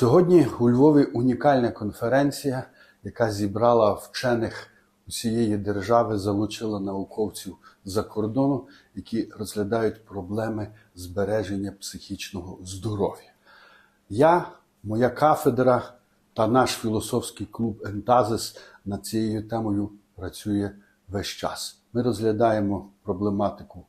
Сьогодні у Львові унікальна конференція, яка зібрала вчених усієї держави, залучила науковців за кордону, які розглядають проблеми збереження психічного здоров'я. Я, моя кафедра та наш філософський клуб Ентазис над цією темою працює весь час. Ми розглядаємо проблематику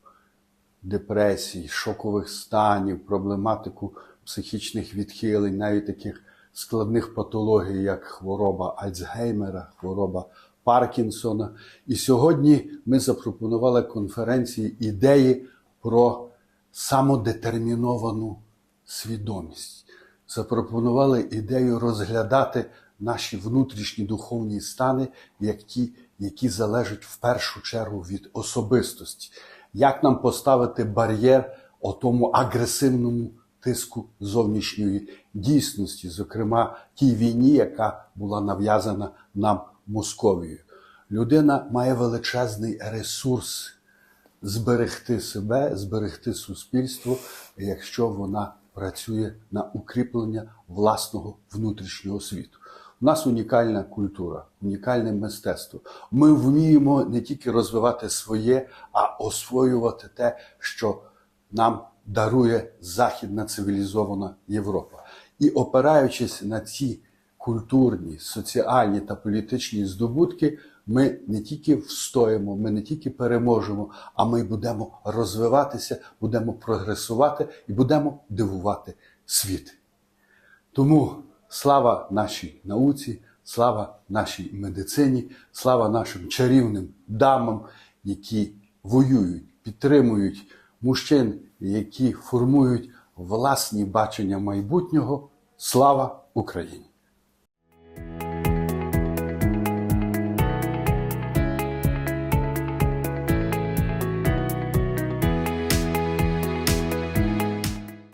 депресій, шокових станів, проблематику психічних відхилень, навіть таких складних патологій, як хвороба Альцгеймера, хвороба Паркінсона. І сьогодні ми запропонували конференції ідеї про самодетерміновану свідомість. Запропонували ідею розглядати наші внутрішні духовні стани, як ті, які залежать в першу чергу від особистості. Як нам поставити бар'єр отому агресивному тиску зовнішньої дійсності, зокрема тій війні, яка була нав'язана нам Московією. Людина має величезний ресурс зберегти себе, зберегти суспільство, якщо вона працює на укріплення власного внутрішнього світу. У нас унікальна культура, унікальне мистецтво. Ми вміємо не тільки розвивати своє, а освоювати те, що нам дарує західна цивілізована Європа. І опираючись на ці культурні, соціальні та політичні здобутки, ми не тільки встоїмо, ми не тільки переможемо, а ми будемо розвиватися, будемо прогресувати і будемо дивувати світ. Тому слава нашій науці, слава нашій медицині, слава нашим чарівним дамам, які воюють, підтримують мужчин, які формують власні бачення майбутнього. Слава Україні!